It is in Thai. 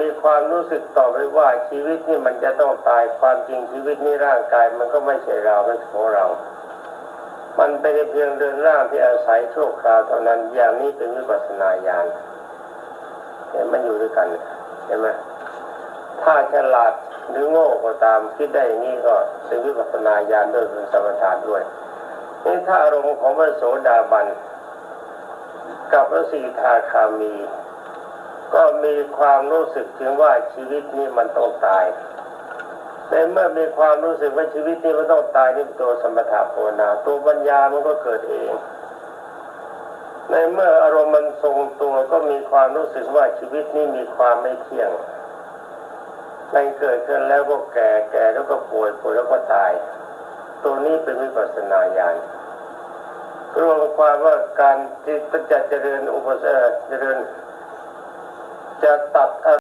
มีความรู้สึกต่อไปว่าชีวิตนี่มันจะต้องตายความจริงชีวิตนี่ร่างกายมันก็ไม่ใช่เราเป็นของเรา มันเป็นเพียงเดินร่างที่อาศัยชั่วคราวเท่านั้นอย่างนี้เป็นวิปัสสนาญาณเห็นมันอยู่ด้วยกันเห็นไหมถ้าฉลาดหรือโง่ก็ตามคิดได้อย่างนี้ก็เป็นวิปัสสนาญาณด้วยเป็นสมถะด้วยนี่ถ้าอารมณ์ของพระโสดาบันกับพระสีทาคามี ก็มีความรู้สึกถึงว่าชีวิตนี้มันต้องตายในเมื่อมีความรู้สึกว่าชีวิตนี้มันต้องตายนี่เป็นตัวสมถะภาวนาตัวปัญญามันก็เกิดเอง ในเมื่ออารมณ์มันทรงตัวก็มีความรู้สึกว่าชีวิตนี้มีความไม่เที่ยงมันเกิดขึ้นแล้วก็แก่แก่แล้วก็ป่วยป่วยแล้วก็ตาย ตัวนี้เป็นวิปัสสนาญาณรวมความว่าการที่จะเจริญอุปสรรคเจริญ จะตัด